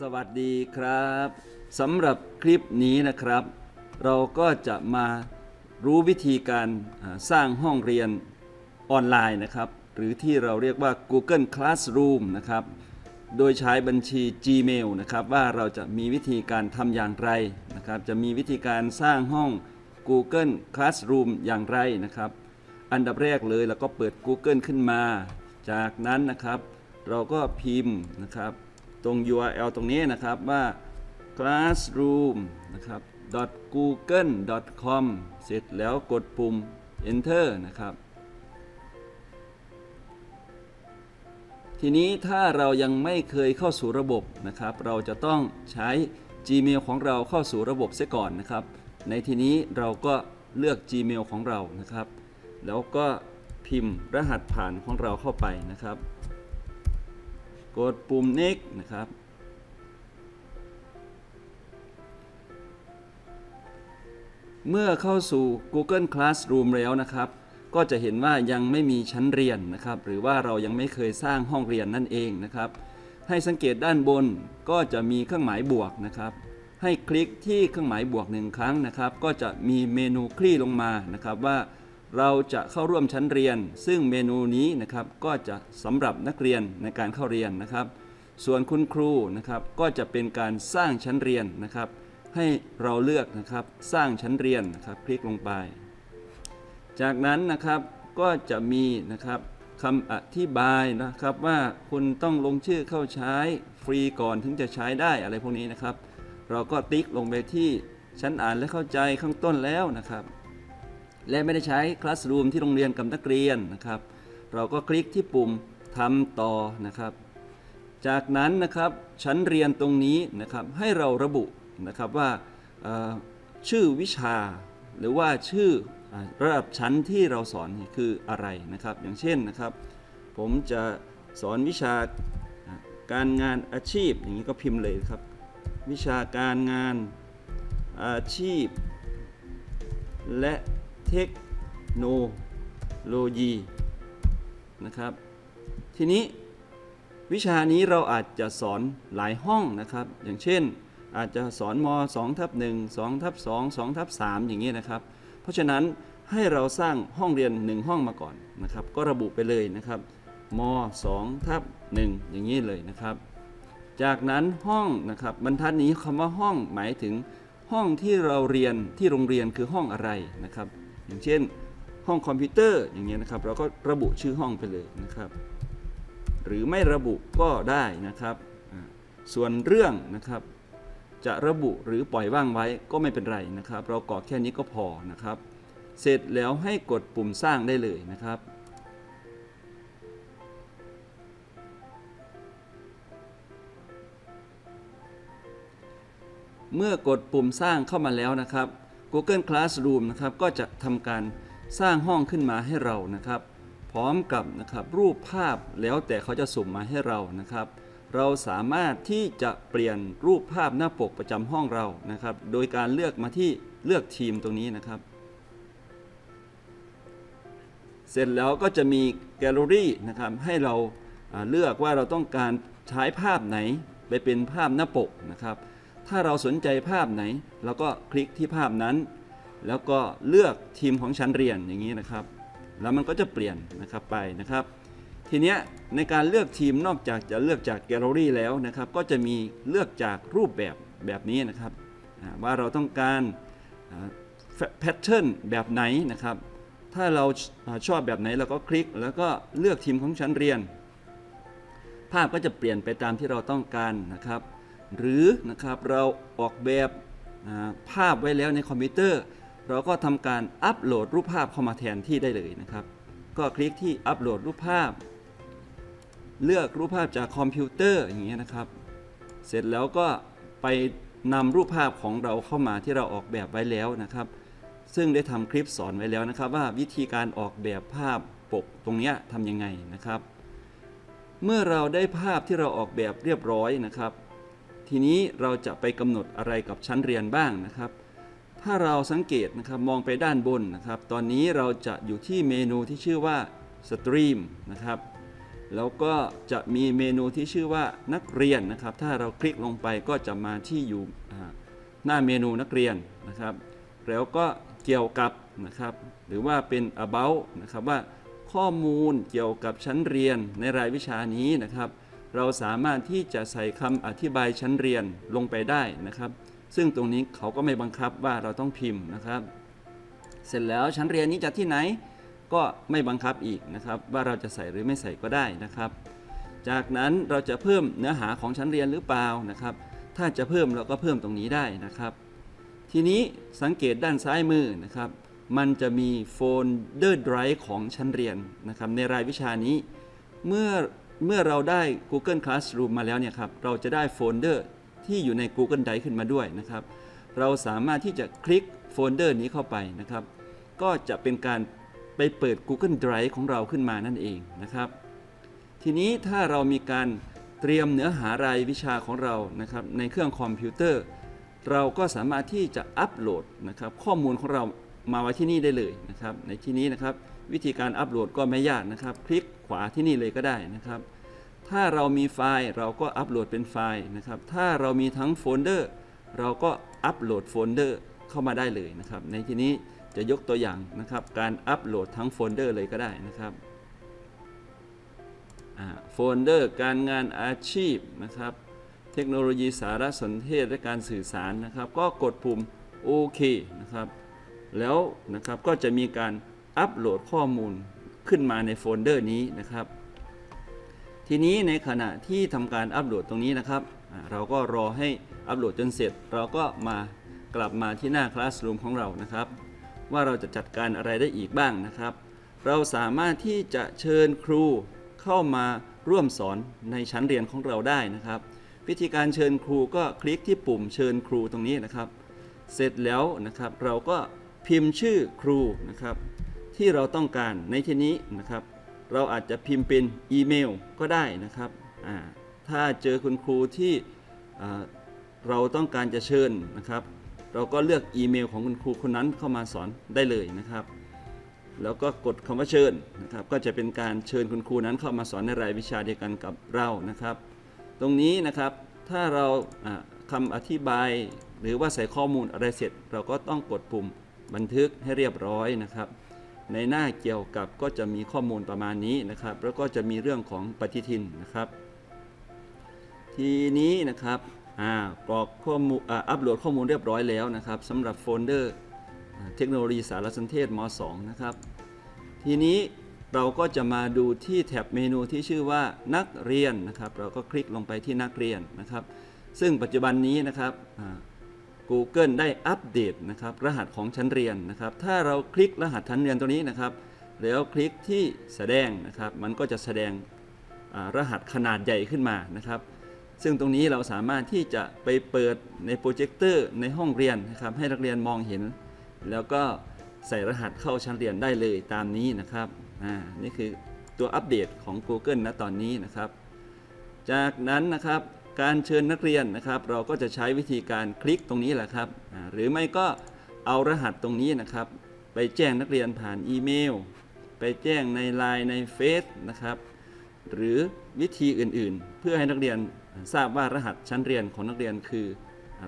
สวัสดีครับสำหรับคลิปนี้นะครับ เราก็จะมารู้วิธีการสร้างห้องเรียนออนไลน์นะครับ หรือที่เราเรียกว่า Google Classroom นะครับ โดยใช้บัญชี Gmail นะครับว่าเราจะมีวิธีการทำอย่างไรนะครับ จะมีวิธีการสร้างห้อง Google Classroom อย่างไรนะครับ อันดับแรกเลยเราก็เปิด Google ขึ้นมา จากนั้นนะครับ เราก็พิมพ์นะครับ ตรง URL ตรงนี้นะครับว่า classroom นะครับ .google.com เสร็จแล้วกดปุ่ม enter นะครับ ทีนี้ถ้าเรายังไม่เคยเข้าสู่ระบบนะครับ เราจะต้องใช้ Gmail ของเราเข้าสู่ระบบเสียก่อนนะครับ ในทีนี้เราก็เลือก Gmail ของเรานะครับ แล้วก็พิมพ์รหัสผ่านของเราเข้าไปนะครับ กดปุ่ม next นะครับ เมื่อเข้าสู่ Google Classroom แล้วนะครับ ก็จะเห็นว่ายังไม่มีชั้นเรียนนะครับ หรือว่าเรายังไม่เคยสร้างห้องเรียนนั่นเองนะครับ ให้สังเกตด้านบนก็จะมีเครื่องหมายบวกนะครับ ให้คลิกที่เครื่องหมายบวกหนึ่งครั้งนะครับ ก็จะมีเมนูคลี่ลงมานะครับว่า เราจะเข้าร่วมชั้นเรียน ซึ่งเมนูนี้นะครับก็จะสำหรับนักเรียนในการเข้าเรียนนะครับ ส่วนคุณครูนะครับก็จะเป็นการสร้างชั้นเรียนนะครับ ให้เราเลือกนะครับสร้างชั้นเรียนนะครับคลิกลงไป จากนั้นนะครับก็จะมีนะครับคำอธิบายนะครับว่าคุณต้องลงชื่อเข้าใช้ฟรีก่อนถึงจะใช้ได้อะไรพวกนี้นะครับ เราก็ติ๊กลงไปที่ชั้นอ่านและเข้าใจข้างต้นแล้วนะครับ และไม่ได้ใช้ Classroom ที่โรงเรียนกับนักเรียนนะครับ เราก็คลิกที่ปุ่มทำต่อนะครับ จากนั้นนะครับชั้นเรียนตรงนี้นะครับให้เราระบุนะครับว่าชื่อวิชา หรือว่าชื่อระดับชั้นที่เราสอนคืออะไรนะครับ อย่างเช่นนะครับ ผมจะสอนวิชาการงานอาชีพ อย่างนี้ก็พิมพ์เลยครับ วิชาการงานอาชีพ และ เทคโนโลยีนะครับ ทีนี้วิชานี้เราอาจจะสอนหลายห้องนะครับ อย่างเช่น อาจจะสอนม2ทับ1 2ทับ2 2ทับ3อย่างนี้นะครับ เพราะฉะนั้นให้เราสร้างห้องเรียน 1 ห้องมาก่อนนะครับ ก็ระบุไปเลยนะครับม2ทับ1อย่างนี้เลยนะครับ จากนั้นห้องนะครับบรรทัดนี้คำว่าห้องหมายถึงห้องที่เราเรียนที่โรงเรียนคือห้องอะไรนะครับ อย่างเช่น ห้องคอมพิวเตอร์อย่างเงี้ยนะครับ เราก็ระบุชื่อห้องไปเลยนะครับ หรือไม่ระบุก็ได้นะครับ ส่วนเรื่องนะครับ จะระบุหรือปล่อยว่างไว้ก็ไม่เป็นไรนะครับ เรากรอกแค่นี้ก็พอนะครับ เสร็จแล้วให้กดปุ่มสร้างได้เลยนะครับเมื่อกดปุ่มสร้างเข้ามาแล้วนะครับ Google Classroom นะครับก็จะทำการสร้างห้องขึ้นมาให้เรานะครับ พร้อมกับนะครับรูปภาพแล้วแต่เขาจะสุ่มมาให้เรานะครับ เราสามารถที่จะเปลี่ยนรูปภาพหน้าปกประจำห้องเรานะครับ โดยการเลือกมาที่เลือกทีมตรงนี้นะครับ เสร็จแล้วก็จะมีแกลเลอรี่นะครับให้เราอ่าเลือกว่าเราต้องการใช้ภาพไหนไปเป็นภาพหน้าปกนะครับ ถ้าเราสนใจภาพไหน เราก็คลิกที่ภาพนั้น แล้วก็เลือกทีมของชั้นเรียนอย่างนี้นะครับ แล้วมันก็จะเปลี่ยนนะครับไปนะครับ ทีเนี้ยในการเลือกทีมนอกจากจะเลือกจากแกลเลอรี่แล้วนะครับ ก็จะมีเลือกจากรูปแบบแบบนี้นะครับ ว่าเราต้องการแพทเทิร์นแบบไหนนะครับ ถ้าเราชอบแบบไหนเราก็คลิก แล้วก็เลือกทีมของชั้นเรียน ภาพก็จะเปลี่ยนไปตามที่เราต้องการนะครับ หรือนะครับเราออกแบบภาพไว้แล้วในคอมพิวเตอร์ เราก็ทำการอัปโหลดรูปภาพเข้ามาแทนที่ได้เลยนะครับ ก็คลิกที่อัปโหลดรูปภาพ เลือกรูปภาพจากคอมพิวเตอร์อย่างเงี้ยนะครับ เสร็จแล้วก็ไปนำรูปภาพของเราเข้ามาที่เราออกแบบไว้แล้วนะครับ ซึ่งได้ทำคลิปสอนไว้แล้วนะครับ ว่าวิธีการออกแบบภาพปกตรงเนี้ยทำยังไงนะครับ เมื่อเราได้ภาพที่เราออกแบบเรียบร้อยนะครับ ทีนี้เราจะไปกำหนดอะไรกับชั้นเรียนบ้างนะครับ ถ้าเราสังเกตนะครับมองไปด้านบนนะครับ ตอนนี้เราจะอยู่ที่เมนูที่ชื่อว่า Stream นะครับ แล้วก็จะมีเมนูที่ชื่อว่านักเรียนนะครับ ถ้าเราคลิกลงไปก็จะมาที่อยู่หน้าเมนูนักเรียนนะครับ แล้วก็เกี่ยวกับนะครับ หรือว่าเป็น about นะครับว่าข้อมูลเกี่ยวกับชั้นเรียนในรายวิชานี้นะครับ เราสามารถที่จะใส่คำอธิบายชั้นเรียนลงไปได้นะครับ ซึ่งตรงนี้เขาก็ไม่บังคับว่าเราต้องพิมพ์นะครับ เสร็จแล้วชั้นเรียนนี้จัดที่ไหนก็ไม่บังคับอีกนะครับ ว่าเราจะใส่หรือไม่ใส่ก็ได้นะครับ จากนั้นเราจะเพิ่มเนื้อหาของชั้นเรียนหรือเปล่านะครับ ถ้าจะเพิ่มเราก็เพิ่มตรงนี้ได้นะครับ ทีนี้สังเกตด้านซ้ายมือนะครับ มันจะมีโฟลเดอร์ไดรฟ์ของชั้นเรียนนะครับในรายวิชานี้ เมื่อ เมื่อเราได้ Google Classroom มาแล้วเนี่ยครับเราจะได้โฟลเดอร์ที่อยู่ใน Google Drive ขึ้นมาด้วยนะครับ เราสามารถที่จะคลิกโฟลเดอร์นี้เข้าไปนะครับ ก็จะเป็นการไปเปิด Google Drive ของเราขึ้นมานั่นเองนะครับ ทีนี้ถ้าเรามีการเตรียมเนื้อหารายวิชาของเรานะครับในเครื่องคอมพิวเตอร์ เราก็สามารถที่จะอัปโหลดนะครับข้อมูลของเรามาไว้ที่นี่ได้เลยนะครับ ในที่นี้นะครับวิธีการอัปโหลดก็ไม่ยากนะครับ คลิก ขวาที่นี่เลยก็ได้นะครับ ถ้าเรามีไฟล์เราก็อัปโหลดเป็นไฟล์นะครับ ถ้าเรามีทั้งโฟลเดอร์เราก็อัปโหลดโฟลเดอร์เข้ามาได้เลยนะครับ ในที่นี้จะยกตัวอย่างนะครับ การอัปโหลดทั้งโฟลเดอร์เลยก็ได้นะครับโฟลเดอร์การงานอาชีพนะครับ เทคโนโลยีสารสนเทศและการสื่อสารนะครับ ก็กดปุ่มโอเคนะครับ แล้วนะครับก็จะมีการอัปโหลดข้อมูล ขึ้นมาในโฟลเดอร์นี้นะครับ ทีนี้ในขณะที่ทำการอัปโหลดตรงนี้นะครับ เราก็รอให้อัปโหลดจนเสร็จ เราก็มากลับมาที่หน้า Classroom ของเรานะครับ ว่าเราจะจัดการอะไรได้อีกบ้างนะครับ เราสามารถที่จะเชิญครูเข้ามาร่วมสอนในชั้นเรียนของเราได้นะครับ วิธีการเชิญครูก็คลิกที่ปุ่มเชิญครูตรงนี้นะครับ เสร็จแล้วนะครับ เราก็พิมพ์ชื่อครูนะครับ ที่เราต้องการในที่นี้นะครับ เราอาจจะพิมพ์เป็นอีเมลก็ได้นะครับถ้าเจอคุณครูที่เราต้องการจะเชิญนะครับ เราก็เลือกอีเมลของคุณครูคนนั้นเข้ามาสอนได้เลยนะครับ แล้วก็กดคำว่าเชิญนะครับ ก็จะเป็นการเชิญคุณครูนั้นเข้ามาสอนในรายวิชาเดียวกันกับเรานะครับ ตรงนี้นะครับถ้าเราอ่าคำอธิบายหรือว่าใส่ข้อมูลอะไรเสร็จ เราก็ต้องกดปุ่มบันทึกให้เรียบร้อยนะครับ ในหน้าเกี่ยวกับก็จะมีข้อมูลประมาณนี้นะครับ แล้วก็จะมีเรื่องของปฏิทินนะครับ ทีนี้นะครับอ่ากรอกข้อมูลอ่าอัปโหลดข้อมูลเรียบร้อยแล้วนะครับสำหรับโฟลเดอร์เทคโนโลยีสารสนเทศม .2 นะครับ ทีนี้เราก็จะมาดูที่แท็บเมนูที่ชื่อว่านักเรียนนะครับ เราก็คลิกลงไปที่นักเรียนนะครับ ซึ่งปัจจุบันนี้นะครับอ่า Google ได้อัปเดตนะครับรหัสของชั้นเรียนนะครับ ถ้าเราคลิกรหัสชั้นเรียนตัวนี้นะครับ แล้วคลิกที่แสดงนะครับ มันก็จะแสดงรหัสขนาดใหญ่ขึ้นมานะครับ ซึ่งตรงนี้เราสามารถที่จะไปเปิดในโปรเจคเตอร์ในห้องเรียนนะครับ ให้นักเรียนมองเห็น แล้วก็ใส่รหัสเข้าชั้นเรียนได้เลยตามนี้นะครับอ่านี่คือตัวอัปเดตของ Google ณตอนนี้นะครับ จากนั้นนะครับ การเชิญนักเรียนนะครับ เราก็จะใช้วิธีการคลิกตรงนี้แหละครับ หรือไม่ก็เอารหัสตรงนี้นะครับ ไปแจ้งนักเรียนผ่านอีเมล ไปแจ้งใน Line ในเฟซนะครับ หรือวิธีอื่นๆ เพื่อให้นักเรียนทราบว่ารหัสชั้นเรียนของนักเรียนคือ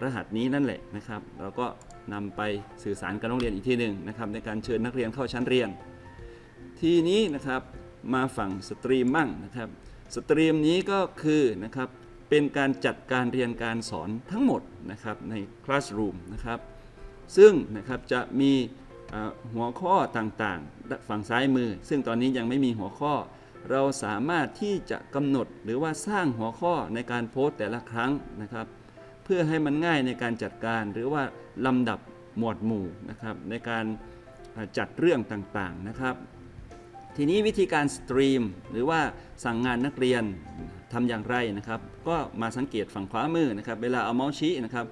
รหัสนี้นั่นแหละนะครับ เราก็นำไปสื่อสารกับนักเรียนอีกทีหนึ่งนะครับในการเชิญนักเรียนเข้าชั้นเรียน ทีนี้นะครับมาฝั่งสตรีมมั่งนะครับ สตรีมนี้ก็คือนะครับ เป็นการจัดการเรียนการสอนทั้งหมดนะครับใน Classroom นะครับซึ่งนะครับจะมีหัวข้อต่างๆ ฝั่งซ้ายมือ ซึ่งตอนนี้ยังไม่มีหัวข้อ เราสามารถที่จะกำหนดหรือว่าสร้างหัวข้อในการโพสต์แต่ละครั้งนะครับ เพื่อให้มันง่ายในการจัดการหรือว่าลำดับหมวดหมู่นะครับในการจัดเรื่องต่างๆนะครับ ทีนี้วิธีการสตรีมหรือว่าสั่งงานนักเรียน ทำอย่างไรนะครับ ก็มาสังเกตฝั่งขวามือนะครับ เวลาเอาเมาส์ชี้นะครับ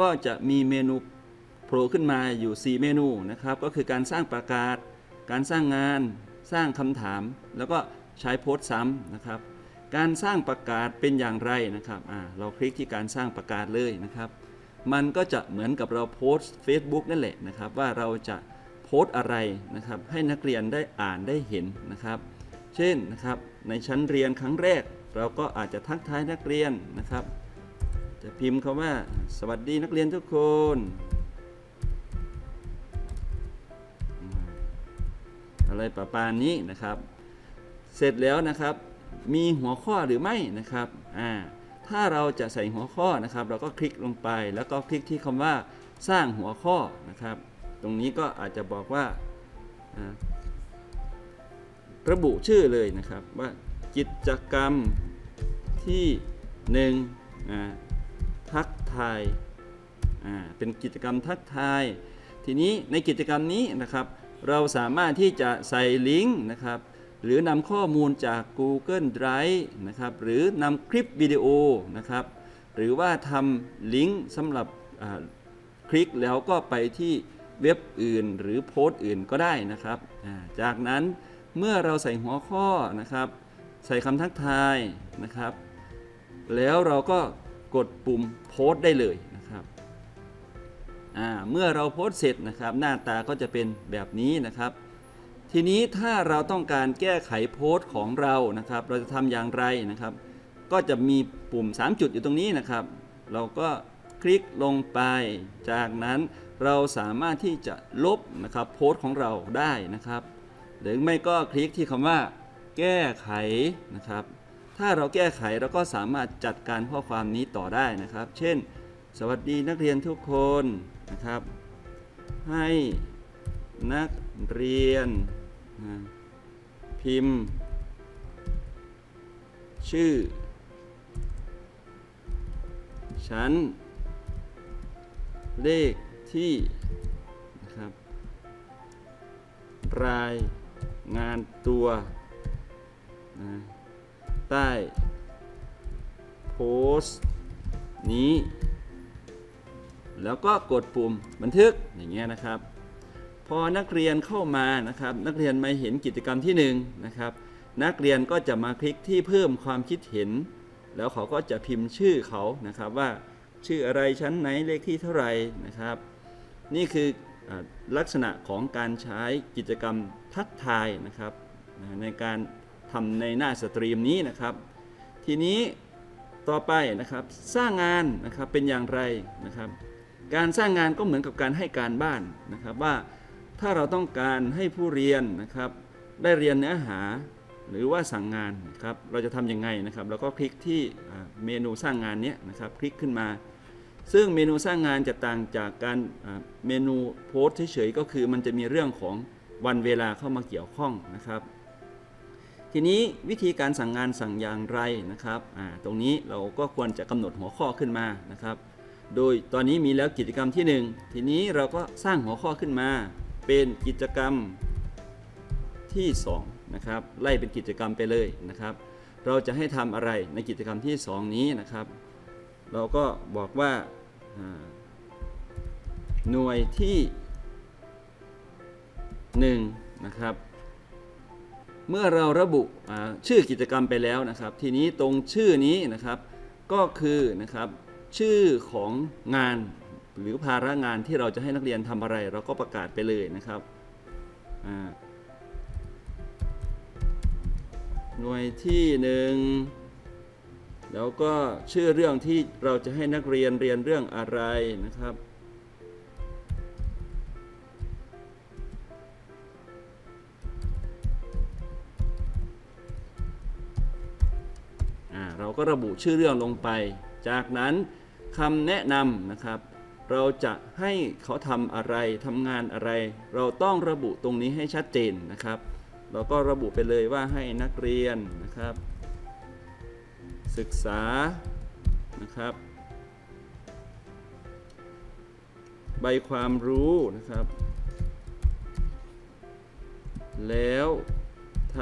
ก็จะมีเมนูโผล่ขึ้นมาอยู่ 4 เมนูนะครับ ก็คือการสร้างประกาศ การสร้างงาน สร้างคำถาม แล้วก็ใช้โพสต์ซ้ำนะครับ การสร้างประกาศเป็นอย่างไรนะครับเราคลิกที่การสร้างประกาศเลยนะครับ มันก็จะเหมือนกับเราโพสต์ Facebook นั่นแหละนะครับ ว่าเราจะโพสต์อะไรนะครับ ให้นักเรียนได้อ่านได้เห็นนะครับ เช่นนะครับในชั้นเรียนครั้งแรก เราก็อาจจะทักทายนักเรียนนะครับ จะพิมพ์คำว่า สวัสดีนักเรียนทุกคน อะไรประมาณนี้นะครับ เสร็จแล้วนะครับ มีหัวข้อหรือไม่นะครับอ่าถ้าเราจะใส่หัวข้อนะครับ เราก็คลิกลงไปแล้วก็คลิกที่คำว่าสร้างหัวข้อนะครับ ตรงนี้ก็อาจจะบอกว่าระบุชื่อเลยนะครับว่ากิจกรรม ที่หนึ่งทักทายเป็นกิจกรรมทักทาย ทีนี้ในกิจกรรมนี้นะครับ เราสามารถที่จะใส่ลิงก์นะครับหรือนำข้อมูลจาก Google Drive นะครับหรือนำคลิปวิดีโอนะครับหรือว่าทำลิงก์สำหรับคลิกแล้วก็ไปที่เว็บอื่นหรือโพสต์อื่นก็ได้นะครับ จากนั้นเมื่อเราใส่หัวข้อนะครับ ใส่คำทักทายนะครับ แล้วเราก็กดปุ่มโพสต์ได้เลยนะครับเมื่อเราโพสเสร็จนะครับ หน้าตาก็จะเป็นแบบนี้นะครับ ทีนี้ถ้าเราต้องการแก้ไขโพสต์ของเรานะครับ เราจะทำอย่างไรนะครับ ก็จะมีปุ่ม 3 จุดอยู่ตรงนี้นะครับ เราก็คลิกลงไป จากนั้นเราสามารถที่จะลบนะครับโพสต์ของเราได้นะครับ หรือไม่ก็คลิกที่คำว่า แก้ไขนะครับ ถ้าเราแก้ไขเราก็สามารถจัดการข้อความนี้ต่อได้นะครับ เช่น สวัสดีนักเรียนทุกคนนะครับ ให้นักเรียนนะพิมพ์ ชื่อ ชั้น เลขที่นะครับ รายงานตัวนะ ใต้โพสต์นี้ แล้วก็กดปุ่มบันทึกอย่างเงี้ยนะครับ พอนักเรียนเข้ามานะครับ นักเรียนมาเห็นกิจกรรมที่1นงนะครับ นักเรียนก็จะมาคลิกที่เพิ่มความคิดเห็น แล้วเขาก็จะพิมพ์ชื่อเขานะครับว่าชื่ออะไรชั้นไหนเลขที่เท่าไหร่นะครับ นี่คืออลักษณะของการใช้กิจกรรมทักทายนะครับในการ ทำในหน้าสตรีมนี้นะครับ ทีนี้ต่อไปนะครับสร้างงานนะครับเป็นอย่างไรนะครับ การสร้างงานก็เหมือนกับการให้การบ้านนะครับว่าถ้าเราต้องการให้ผู้เรียนนะครับได้เรียนเนื้อหาหรือว่าสั่งงานนะครับเราจะทำยังไงนะครับเราก็คลิกที่เมนูสร้างงานเนี้ยนะครับคลิกขึ้นมา ซึ่งเมนูสร้างงานจะต่างจากการเมนูโพสเฉยๆก็คือมันจะมีเรื่องของวันเวลาเข้ามาเกี่ยวข้องนะครับ ทีนี้วิธีการสั่งงานสั่งอย่างไรนะครับตรงนี้เราก็ควรจะกำหนดหัวข้อขึ้นมานะครับ โดยตอนนี้มีแล้วกิจกรรมที่ 1 ทีนี้เราก็สร้างหัวข้อขึ้นมา เป็นกิจกรรมที่2นะครับไล่เป็นกิจกรรมไปเลยนะครับ เราจะให้ทำอะไรในกิจกรรมที่ 2 นี้นะครับ เราก็บอกว่าอ่าหน่วยที่1นะครับ เมื่อเราระบุชื่อกิจกรรมไปแล้วนะครับ ทีนี้ตรงชื่อนี้นะครับก็คือนะครับชื่อของงานหรือภาระงานที่เราจะให้นักเรียนทำอะไร เราก็ประกาศไปเลยนะครับหน่วยที่หนึ่งแล้วก็ชื่อเรื่องที่เราจะให้นักเรียนเรียนเรื่องอะไรนะครับ เราก็ระบุชื่อเรื่องลงไป จากนั้นคำแนะนำนะครับ เราจะให้เขาทำอะไรทำงานอะไร เราต้องระบุตรงนี้ให้ชัดเจนนะครับ เราก็ระบุไปเลยว่าให้นักเรียนนะครับ ศึกษานะครับ ใบความรู้นะครับ แล้วท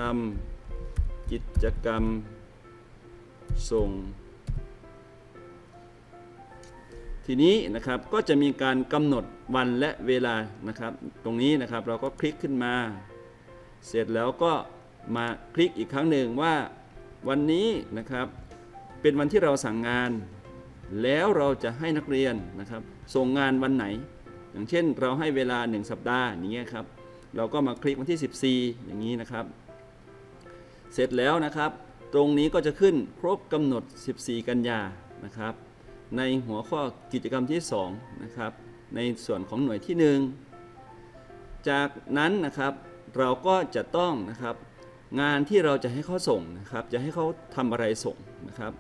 ำกิจกรรม ส่งทีนี้นะครับก็จะมีการกำหนดวันและเวลานะครับ ตรงนี้นะครับเราก็คลิกขึ้นมา เสร็จแล้วก็มาคลิกอีกครั้งหนึ่งว่าวันนี้นะครับเป็นวันที่เราสั่งงาน แล้วเราจะให้นักเรียนนะครับ ส่งงานวันไหน อย่างเช่นเราให้เวลา 1 สัปดาห์อย่างเงี้ยครับ เราก็มาคลิกวันที่ 14 อย่างนี้นะครับ เสร็จแล้วนะครับ ตรงนี้ก็จะขึ้นครบกำหนด 14 กันยานะครับ ในหัวข้อกิจกรรมที่2นะครับในส่วนของหน่วยที่ 1 จากนั้นนะครับเราก็จะต้องนะครับงานที่เราจะให้เขาส่งนะครับ จะให้เขาทำอะไรส่งนะครับ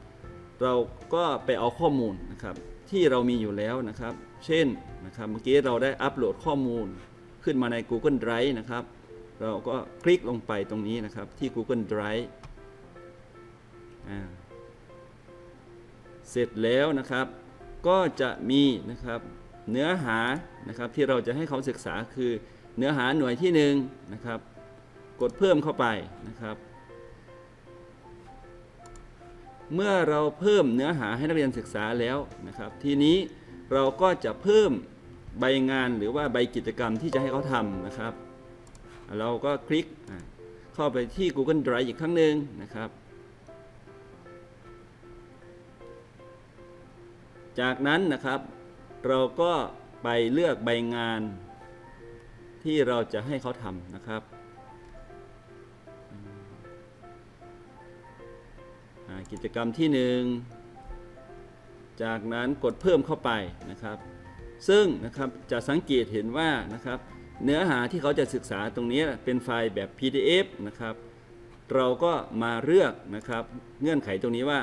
เราก็ไปเอาข้อมูลนะครับที่เรามีอยู่แล้วนะครับ เช่นนะครับเมื่อกี้เราได้อัปโหลดข้อมูลขึ้นมาใน Google Drive นะครับ เราก็คลิกลงไปตรงนี้นะครับที่ Google Drive เสร็จแล้วนะครับก็จะมีนะครับเนื้อหานะครับที่เราจะให้เขาศึกษาคือเนื้อหาหน่วยที่หนึ่งนะครับ กดเพิ่มเข้าไปนะครับ เมื่อเราเพิ่มเนื้อหาให้นักเรียนศึกษาแล้วนะครับ ทีนี้เราก็จะเพิ่มใบงานหรือว่าใบกิจกรรมที่จะให้เขาทำนะครับ เราก็คลิกเข้าไปที่ Google Drive อีกครั้งหนึ่งนะครับ จากนั้นนะครับ เราก็ไปเลือกใบงาน ที่เราจะให้เขาทำนะครับกิจกรรมที่หนึ่งจากนั้นกดเพิ่มเข้าไปนะครับ ซึ่งนะครับจะสังเกตเห็นว่านะครับ เนื้อหาที่เขาจะศึกษาตรงนี้เป็นไฟล์แบบ PDF นะครับ เราก็มาเลือกนะครับ เงื่อนไขตรงนี้ว่า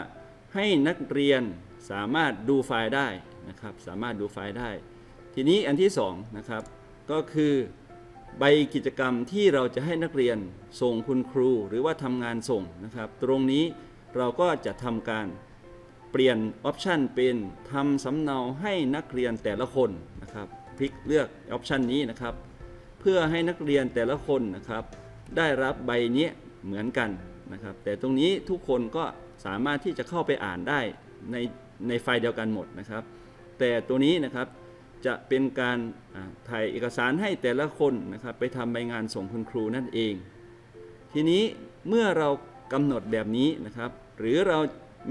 ให้นักเรียน สามารถดูไฟล์ได้นะครับสามารถดูไฟล์ได้ ทีนี้อันที่2นะครับก็คือใบกิจกรรมที่เราจะให้นักเรียนส่งคุณครูหรือว่าทำงานส่งนะครับ ตรงนี้เราก็จะทำการเปลี่ยนออปชันเป็นทำสำเนาให้นักเรียนแต่ละคนนะครับคลิกเลือกออปชันนี้นะครับ เพื่อให้นักเรียนแต่ละคนนะครับได้รับใบนี้เหมือนกันนะครับ แต่ตรงนี้ทุกคนก็สามารถที่จะเข้าไปอ่านได้ใน ในไฟล์เดียวกันหมดนะครับ แต่ตัวนี้นะครับจะเป็นการถ่ายเอกสารให้แต่ละคนนะครับไปทำใบงานส่งคุณครูนั่นเอง ทีนี้เมื่อเรากำหนดแบบนี้นะครับ หรือเรา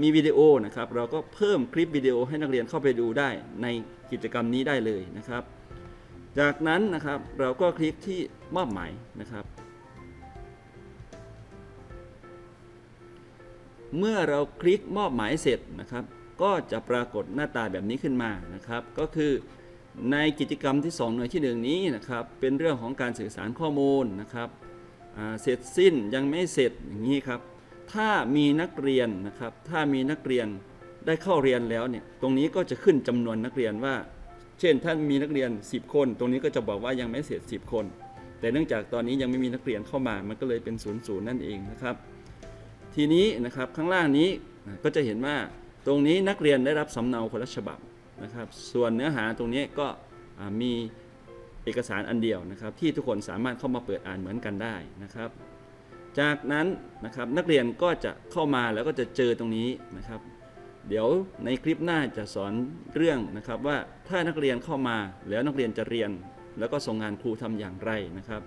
มีวิดีโอนะครับ เราก็เพิ่มคลิปวิดีโอให้นักเรียนเข้าไปดูได้ในกิจกรรมนี้ได้เลยนะครับ จากนั้นนะครับเราก็คลิกที่มอบหมายนะครับ เมื่อเราคลิกมอบหมายเสร็จนะครับ ก็จะปรากฏหน้าตาแบบนี้ขึ้นมานะครับ ก็คือในกิจกรรมที่ 2 หน่วยที่หนึ่งนี้นะครับ เป็นเรื่องของการสื่อสารข้อมูลนะครับเสร็จสิ้นยังไม่เสร็จอย่างนี้ครับ ถ้ามีนักเรียนนะครับ ถ้ามีนักเรียนได้เข้าเรียนแล้วเนี่ย ตรงนี้ก็จะขึ้นจำนวนนักเรียนว่า เช่นถ้ามีนักเรียน 10 คน ตรงนี้ก็จะบอกว่ายังไม่เสร็จ 10 คน แต่เนื่องจากตอนนี้ยังไม่มีนักเรียนเข้ามา มันก็เลยเป็น0ูนย์ศูนย์นั่นเองนะครับ ทีนี้นะครับข้างล่างนี้ก็จะเห็นว่า ตรงนี้นักเรียนได้รับสำเนาคนละฉบับนะครับ ส่วนเนื้อหาตรงนี้ก็มีเอกสารอันเดียวนะครับ ที่ทุกคนสามารถเข้ามาเปิดอ่านเหมือนกันได้นะครับ จากนั้นนะครับนักเรียนก็จะเข้ามาแล้วก็จะเจอตรงนี้นะครับ เดี๋ยวในคลิปหน้าจะสอนเรื่องนะครับว่าถ้านักเรียนเข้ามาแล้วนักเรียนจะเรียน แล้วก็ส่งงานครูทำอย่างไรนะครับ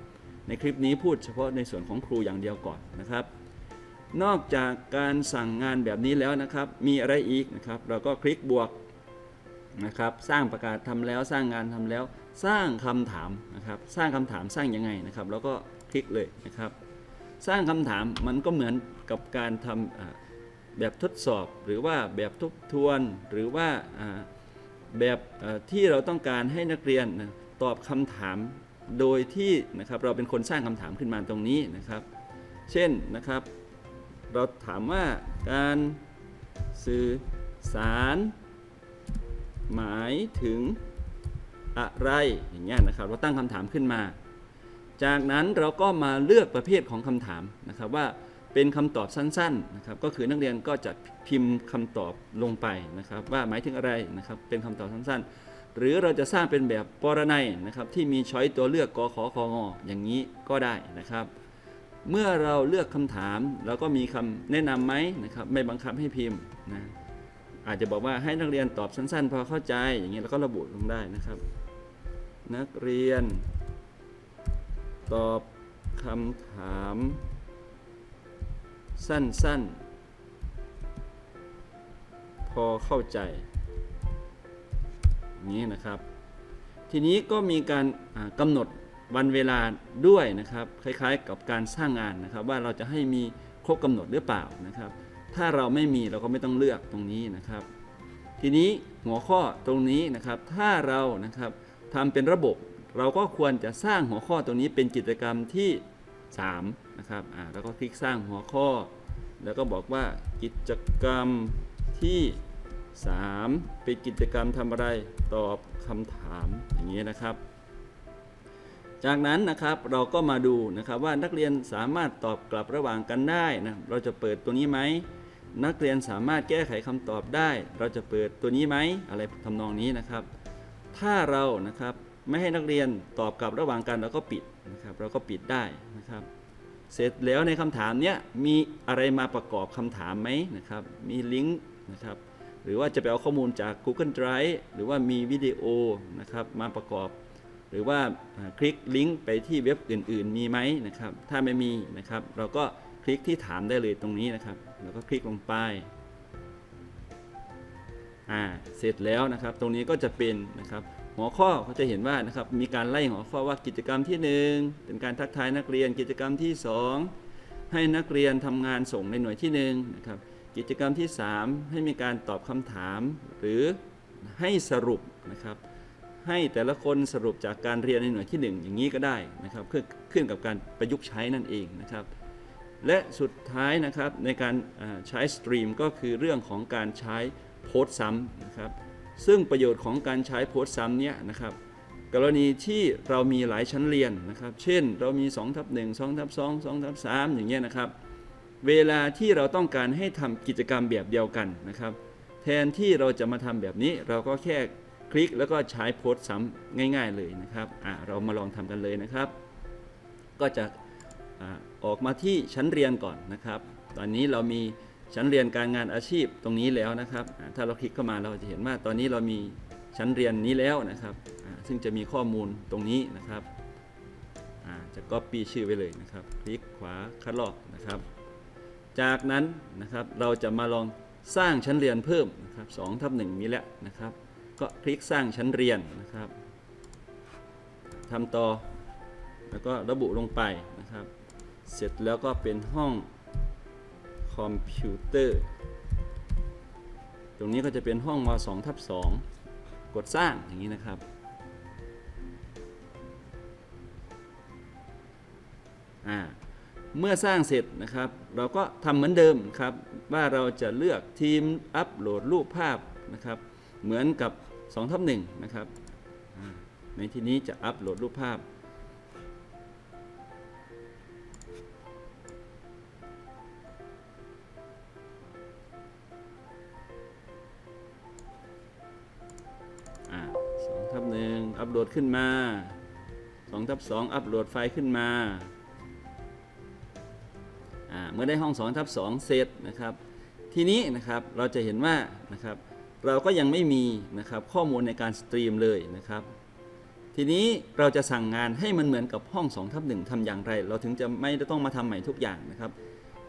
ในคลิปนี้พูดเฉพาะในส่วนของครูอย่างเดียวก่อนนะครับ นอกจากการสั่งงานแบบนี้แล้วนะครับ มีอะไรอีกนะครับ เราก็คลิกบวกนะครับ สร้างประกาศทำแล้ว สร้างงานทำแล้ว สร้างคำถามนะครับ สร้างคำถามสร้างยังไงนะครับ แล้วก็คลิกเลยนะครับ สร้างคำถามมันก็เหมือนกับการทำอ่าแบบทดสอบ หรือว่าแบบทบทวน หรือว่าแบบที่เราต้องการให้นักเรียนตอบคำถามโดยที่นะครับเราเป็นคนสร้างคำถามขึ้นมาตรงนี้นะครับ เช่นนะครับ เราถามว่าการสื่อสาร หมายถึงอะไรอย่างเงี้ยนะครับเราตั้งคำถามขึ้นมา จากนั้นเราก็มาเลือกประเภทของคำถามนะครับว่าเป็นคำตอบสั้นๆนะครับก็คือนักเรียนก็จะพิมพ์คำตอบลงไปนะครับ ว่าหมายถึงอะไรนะครับเป็นคำตอบสั้นๆ หรือเราจะสร้างเป็นแบบปรนัยนะครับที่มีช้อยตัวเลือกกขอคงอย่างนี้ก็ได้นะครับ เมื่อเราเลือกคำถามเราก็มีคำแนะนำไหมนะครับไม่บังคับให้พิมพ์นะอาจจะบอกว่าให้นักเรียนตอบสั้นๆ พอเข้าใจอย่างนี้เราก็ระบุลงได้นะครับ นักเรียน ตอบคำถาม สั้นๆ พอเข้าใจอย่างนี้นะครับ ทีนี้ก็มีการอ่ากำหนด วันเวลาด้วยนะครับคล้ายๆ กับการสร้างงานนะครับ ว่าเราจะให้มีครบกำหนดหรือเปล่านะครับ ถ้าเราไม่มีเราก็ไม่ต้องเลือกตรงนี้นะครับ ทีนี้หัวข้อตรงนี้นะครับถ้าเรานะครับทำเป็นระบบ เราก็ควรจะสร้างหัวข้อตรงนี้เป็นกิจกรรมที่ 3 นะครับอ่าแล้วก็คลิกสร้างหัวข้อ แล้วก็บอกว่ากิจกรรมที่ 3 เป็นกิจกรรมทำอะไรตอบคำถามอย่างนี้นะครับ จากนั้นนะครับเราก็มาดูนะครับว่านักเรียนสามารถตอบกลับระหว่างกันได้นะเราจะเปิดตัวนี้ไหมนักเรียนสามารถแก้ไขคำตอบได้ เราจะเปิดตัวนี้ไหมอะไรทำนองนี้นะครับ ถ้าเรานะครับไม่ให้นักเรียนตอบกลับระหว่างกันเราก็ปิดนะครับเราก็ปิดได้นะครับ เสร็จแล้วในคำถามเนี้ยมีอะไรมาประกอบคำถามไหมนะครับมีลิงก์นะครับหรือว่าจะไปเอาข้อมูลจาก Google Drive หรือว่ามีวิดีโอนะครับมาประกอบ รือว่าคลิกลิงก์ไปที่เว็บอื่น ๆ มีไหมนะครับ ถ้าไม่มีนะครับ เราก็คลิกที่ถามได้เลยตรงนี้นะครับ แล้วก็คลิกลงไปอ่าเสร็จแล้วนะครับ ตรงนี้ก็จะเป็นนะครับ หัวข้อเขาจะเห็นว่านะครับ มีการไล่หัวข้อว่ากิจกรรมที่ 1 เป็นการทักทายนักเรียน กิจกรรมที่ 2 ให้นักเรียนทำงานส่งในหน่วยที่1นะครับ กิจกรรมที่ 3 ให้มีการตอบคำถาม หรือให้สรุปนะครับ ให้แต่ละคนสรุปจากการเรียนในหน่วยที่ 1 อย่างนี้ก็ได้นะครับขึ้นขึ้นกับการประยุกต์ใช้นั่นเองนะครับ และสุดท้ายนะครับในการใช้สตรีมก็คือเรื่องของการใช้โพสต์ซ้ำนะครับซึ่งประโยชน์ของการใช้โพสต์ซ้ำเนี่ยนะครับกรณีที่เรามีหลายชั้นเรียนนะครับ เช่นเรามี2ทับ1 2ทับ2 2ทับ3อย่างเงี้ยนะครับ เวลาที่เราต้องการให้ทำกิจกรรมแบบเดียวกันนะครับ แทนที่เราจะมาทำแบบนี้เราก็แค่ ลิกแล้วก็ใช้โพสต์ซ้ำง่าย ๆเลยนะครับเรามาลองทำกันเลยนะครับ ก็จะอออกมาที่ชั้นเรียนก่อนนะครับ ตอนนี้เรามีชั้นเรียนการงานอาชีพตรงนี้แล้วนะครับ ถ้าเราคลิกเข้ามาเราจะเห็นว่าตอนนี้เรามีชั้นเรียนนี้แล้วนะครับ ซึ่งจะมีข้อมูลตรงนี้นะครับอ่าจะ copy ชื่อไว้เลยนะครับ คลิกขวาคัดลอกนะครับ จากนั้นนะครับเราจะมาลองสร้างชั้นเรียนเพิ่มนะครับ2ทับ1มีแล้วนะครับ ก็คลิกสร้างชั้นเรียนนะครับทำต่อแล้วก็ระบุลงไปนะครับ เสร็จแล้วก็เป็นห้องคอมพิวเตอร์ ตรงนี้ก็จะเป็นห้องม2ทับ2กดสร้างอย่างนี้นะครับ เมื่อสร้างเสร็จนะครับ เราก็ทำเหมือนเดิมครับ ว่าเราจะเลือกทีมอัปโหลดรูปภาพนะครับ เหมือนกับ 2ทับ1นะครับในที่นี้จะอัปโหลดรูปภาพอ่าสองทับหนึ่งอัปโหลดขึ้นมาสองทับสองอัปโหลดไฟล์ขึ้นมาอ่าเมื่อได้ห้อง2ทับ2เสร็จนะครับ ทีนี้นะครับเราจะเห็นว่านะครับ เราก็ยังไม่มีนะครับข้อมูลในการสตรีมเลยนะครับ ทีนี้เราจะสั่งงานให้มันเหมือนกับห้อง2ทับ1ทำอย่างไร เราถึงจะไม่ต้องมาทำใหม่ทุกอย่างนะครับ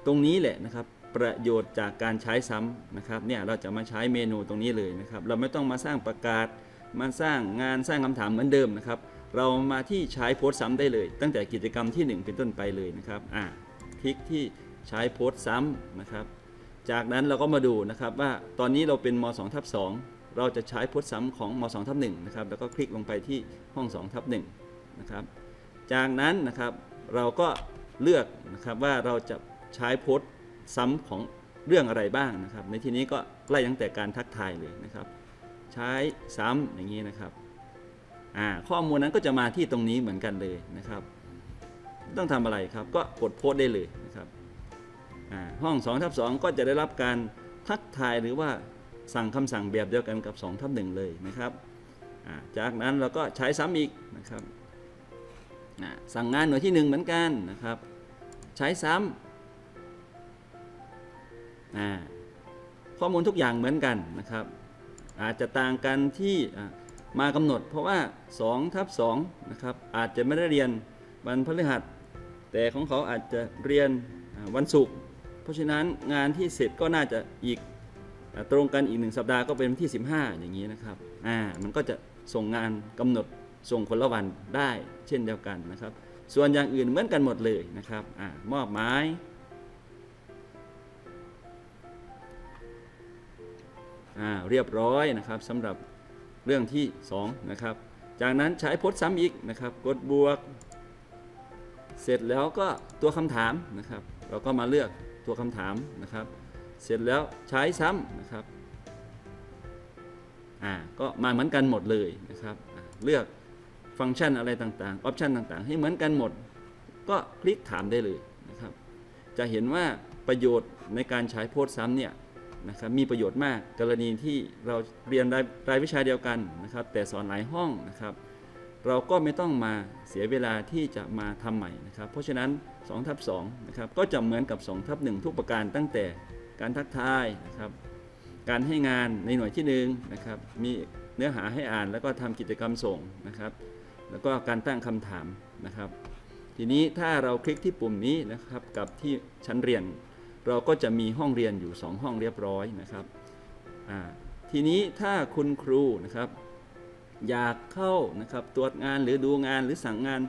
ตรงนี้แหละนะครับประโยชน์จากการใช้ซ้ำนะครับเนี่ยเราจะมาใช้เมนูตรงนี้เลยนะครับ เราไม่ต้องมาสร้างประกาศมาสร้างงานสร้างคำถามเหมือนเดิมนะครับ เรามาที่ใช้โพสต์ซ้ำได้เลย ตั้งแต่กิจกรรมที่ 1 เป็นต้นไปเลยนะครับอ่าคลิกที่ใช้โพสต์ซ้ำนะครับ จากนั้นเราก็มาดูนะครับว่าตอนนี้เราเป็นม2ทับ2เราจะใช้โพสต์ซ้ำของม2ทับ1นะครับแล้วก็คลิกลงไปที่ห้อง2ทับ1นะครับจากนั้นนะครับเราก็เลือกนะครับว่าเราจะใช้โพสต์ซ้ำของเรื่องอะไรบ้างนะครับ ในที่นี้ก็ไล่ตั้งแต่การทักทายเลยนะครับ ใช้ซ้ำอย่างนี้นะครับอ่าข้อมูลนั้นก็จะมาที่ตรงนี้เหมือนกันเลยนะครับ ต้องทำอะไรครับก็กดโพสได้เลย ห้อง2ทับ2ก็จะได้รับการทักทายหรือว่าสั่งคำสั่งแบบเดียวกันกับ2ทับ1เลยนะครับ จากนั้นเราก็ใช้ซ้ำอีกนะครับสั่งงานหน่วยที่ 1 เหมือนกันนะครับ ใช้ซ้ำอ่าข้อมูลทุกอย่างเหมือนกันนะครับ อาจจะต่างกันที่มากำหนด เพราะว่า2ทับ2นะครับอาจจะไม่ได้เรียนวันพฤหัส แต่ของเขาอาจจะเรียนวันศุกร์ เพราะฉะนั้นงานที่เสร็จก็น่าจะอีกตรงกันอีกหนึ่งสัปดาห์ก็เป็นวันที่ 15 อย่างนี้นะครับอ่ามันก็จะส่งงานกำหนดส่งคนละวันได้เช่นเดียวกันนะครับ ส่วนอย่างอื่นเหมือนกันหมดเลยนะครับอ่ามอบหมายอ่าเรียบร้อยนะครับสำหรับเรื่องที่ 2 นะครับ จากนั้นใช้พจน์ซ้ำอีกนะครับ กดบวก เสร็จแล้วก็ตัวคำถามนะครับ เราก็มาเลือก ตัวคำถามนะครับ เสร็จแล้วใช้ซ้ำนะครับอ่าก็มาเหมือนกันหมดเลยนะครับ เลือกฟังก์ชันอะไรต่างๆ ออปชันต่างๆ ให้เหมือนกันหมด ก็คลิกถามได้เลยนะครับ จะเห็นว่าประโยชน์ในการใช้โพสต์ซ้ำเนี่ยนะครับมีประโยชน์มากกรณีที่เราเรียนรายรายวิชาเดียวกันนะครับ แต่สอนหลายห้องนะครับ เราก็ไม่ต้องมาเสียเวลาที่จะมาทำใหม่นะครับ เพราะฉะนั้น2ทับ2นะครับก็จะเหมือนกับ2ทับ1ทุกประการตั้งแต่การทักทายนะครับ การให้งานในหน่วยที่หนึ่งนะครับมีเนื้อหาให้อ่านแล้วก็ทำกิจกรรมส่งนะครับ แล้วก็การตั้งคำถามนะครับ ทีนี้ถ้าเราคลิกที่ปุ่มนี้นะครับกับที่ชั้นเรียน เราก็จะมีห้องเรียนอยู่ 2 ห้องเรียบร้อยนะครับทีนี้ถ้าคุณครูนะครับ อยากเข้านะครับตรวจงานหรือดูงานหรือสั่งงาน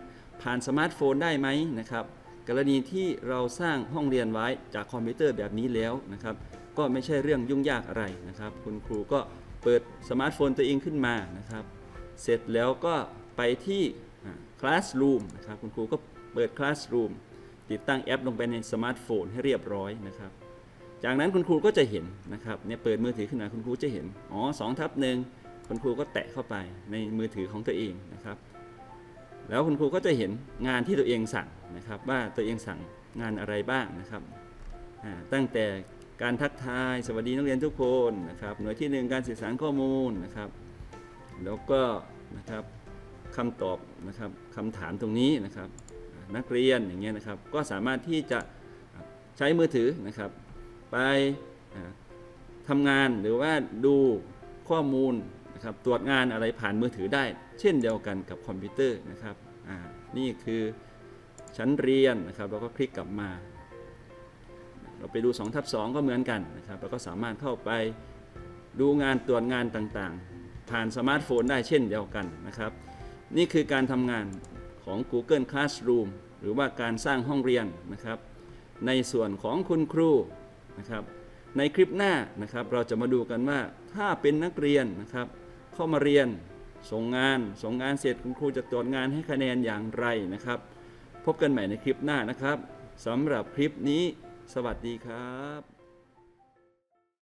ผ่านสมาร์ทโฟนได้ไหมนะครับกรณีที่เราสร้างห้องเรียนไว้จากคอมพิวเตอร์แบบนี้แล้วนะครับ ก็ไม่ใช่เรื่องยุ่งยากอะไรนะครับ คุณครูก็เปิดสมาร์ทโฟนตัวเองขึ้นมานะครับ เสร็จแล้วก็ไปที่อ่า Classroom นะครับคุณครูก็เปิด Classroom ติดตั้งแอปลงไปในสมาร์ทโฟนให้เรียบร้อยนะครับ จากนั้นคุณครูก็จะเห็นนะครับเนี่ยเปิดมือถือขึ้นมาคุณครูจะเห็น อ๋อสองทับหนึ่ง คุณครูก็แตะเข้าไปในมือถือของตัวเองนะครับ แล้วคุณครูก็จะเห็นงานที่ตัวเองสั่งนะครับว่าตัวเองสั่งงานอะไรบ้างนะครับ ตั้งแต่การทักทายสวัสดีนักเรียนทุกคนนะครับ หน่วยที่หนึ่งการสื่อสารข้อมูลนะครับ แล้วก็นะครับคำตอบนะครับคำถามตรงนี้นะครับ นักเรียนอย่างเงี้ยนะครับ ก็สามารถที่จะใช้มือถือนะครับ ไปทำงานหรือว่าดูข้อมูล นะครับตรวจงานอะไรผ่านมือถือได้ เช่นเดียวกันกับคอมพิวเตอร์นะครับนี่คือชั้นเรียนนะครับเราก็คลิกกลับมา เราไปดู2ทับ2ก็เหมือนกันนะครับเราก็สามารถเข้าไปดูงานตรวจงานต่างๆ ผ่านสมาร์ทโฟนได้เช่นเดียวกันนะครับ นี่คือการทำงานของ Google Classroom หรือว่าการสร้างห้องเรียนนะครับ ในส่วนของคุณครูนะครับ ในคลิปหน้านะครับ เราจะมาดูกันว่าถ้าเป็นนักเรียนนะครับ เข้ามาเรียน ส่งงาน ส่งงานเสร็จคุณครูจะตรวจงานให้คะแนนอย่างไรนะครับ พบกันใหม่ในคลิปหน้านะครับสำหรับคลิปนี้ สวัสดีครับ